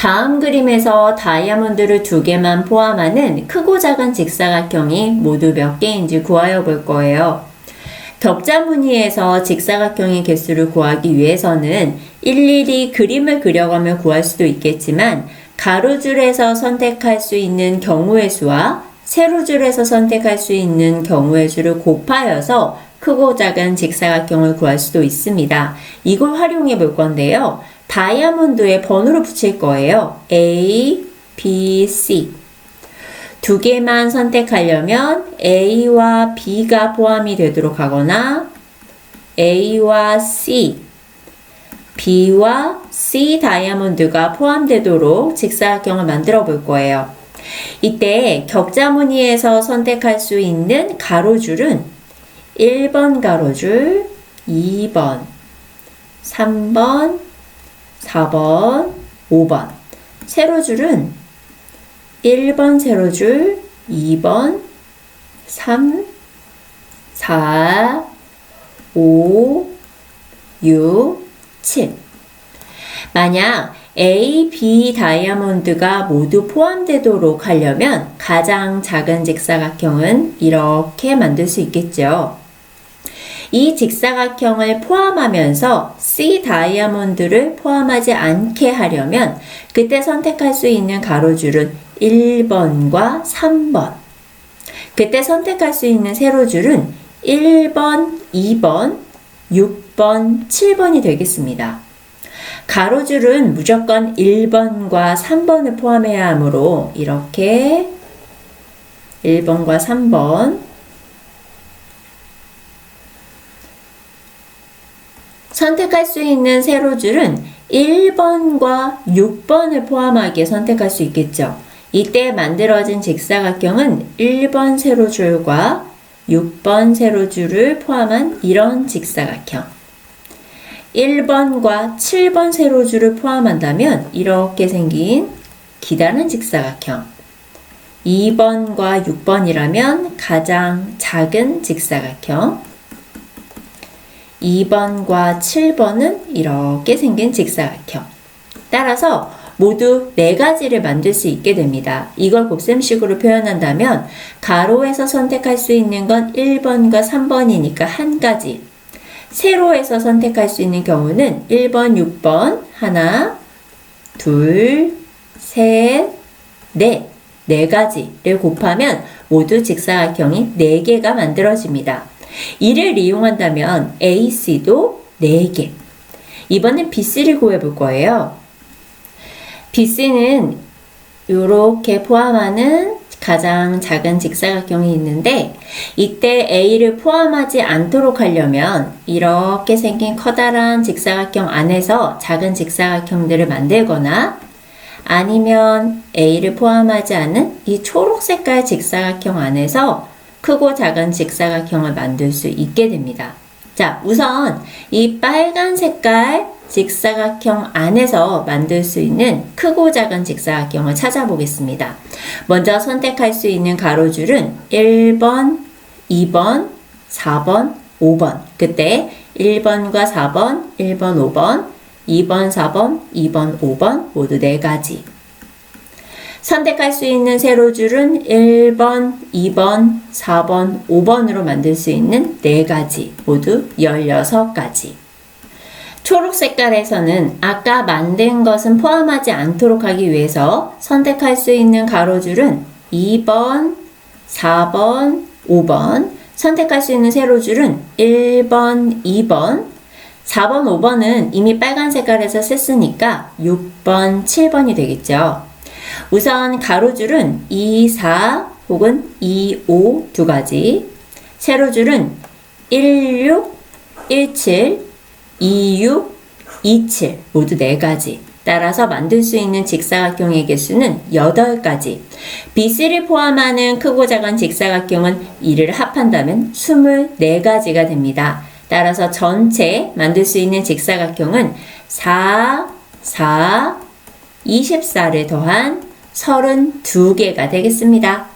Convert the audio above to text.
다음 그림에서 다이아몬드를 두 개만 포함하는 크고 작은 직사각형이 모두 몇 개인지 구하여 볼 거예요. 격자 무늬에서 직사각형의 개수를 구하기 위해서는 일일이 그림을 그려가며 구할 수도 있겠지만 가로줄에서 선택할 수 있는 경우의 수와 세로줄에서 선택할 수 있는 경우의 수를 곱하여서 크고 작은 직사각형을 구할 수도 있습니다. 이걸 활용해 볼 건데요. 다이아몬드에 번호를 붙일 거예요. A, B, C. 두 개만 선택하려면 A와 B가 포함이 되도록 하거나 A와 C, B와 C 다이아몬드가 포함되도록 직사각형을 만들어 볼 거예요. 이때 격자 무늬에서 선택할 수 있는 가로줄은 1번 가로줄, 2번, 3번, 4번, 5번. 세로줄은 1번 세로줄, 2번, 3, 4, 5, 6, 7. 만약 A, B 다이아몬드가 모두 포함되도록 하려면 가장 작은 직사각형은 이렇게 만들 수 있겠죠. 이 직사각형을 포함하면서 C 다이아몬드를 포함하지 않게 하려면 그때 선택할 수 있는 가로줄은 1번과 3번. 그때 선택할 수 있는 세로줄은 1번, 2번, 6번, 7번이 되겠습니다. 가로줄은 무조건 1번과 3번을 포함해야 하므로 이렇게 1번과 3번 선택할 수 있는 세로 줄은 1번과 6번을 포함하게 선택할 수 있겠죠. 이때 만들어진 직사각형은 1번 세로줄과 6번 세로줄을 포함한 이런 직사각형. 1번과 7번 세로줄을 포함한다면 이렇게 생긴 기다란 직사각형. 2번과 6번이라면 가장 작은 직사각형. 2번과 7번은 이렇게 생긴 직사각형. 따라서 모두 네 가지를 만들 수 있게 됩니다. 이걸 곱셈식으로 표현한다면 가로에서 선택할 수 있는 건 1번과 3번이니까 한 가지. 세로에서 선택할 수 있는 경우는 1번, 6번 하나, 둘, 셋, 넷. 네 가지를 곱하면 모두 직사각형이 네 개가 만들어집니다. 이를 이용한다면 AC도 4개. 이번엔 BC를 구해볼 거예요. BC는 이렇게 포함하는 가장 작은 직사각형이 있는데 이때 A를 포함하지 않도록 하려면 이렇게 생긴 커다란 직사각형 안에서 작은 직사각형들을 만들거나 아니면 A를 포함하지 않은 이 초록 색깔 직사각형 안에서 크고 작은 직사각형을 만들 수 있게 됩니다. 자, 우선 이 빨간 색깔 직사각형 안에서 만들 수 있는 크고 작은 직사각형을 찾아보겠습니다. 먼저 선택할 수 있는 가로줄은 1번, 2번, 4번, 5번. 그때 1번과 4번, 1번, 5번, 2번, 4번, 2번, 5번 모두 4가지. 선택할 수 있는 세로줄은 1번, 2번, 4번, 5번으로 만들 수 있는 4가지, 모두 16가지. 초록 색깔에서는 아까 만든 것은 포함하지 않도록 하기 위해서 선택할 수 있는 가로줄은 2번, 4번, 5번, 선택할 수 있는 세로줄은 1번, 2번, 4번, 5번은 이미 빨간 색깔에서 썼으니까 6번, 7번이 되겠죠. 우선 가로줄은 2, 4 혹은 2, 5 두 가지. 세로줄은 1, 6, 1, 7, 2, 6, 2, 7 모두 네 가지. 따라서 만들 수 있는 직사각형의 개수는 8가지. BC를 포함하는 크고 작은 직사각형은 이를 합한다면 24가지가 됩니다. 따라서 전체 만들 수 있는 직사각형은 4, 4, 24를 더한 32개가 되겠습니다.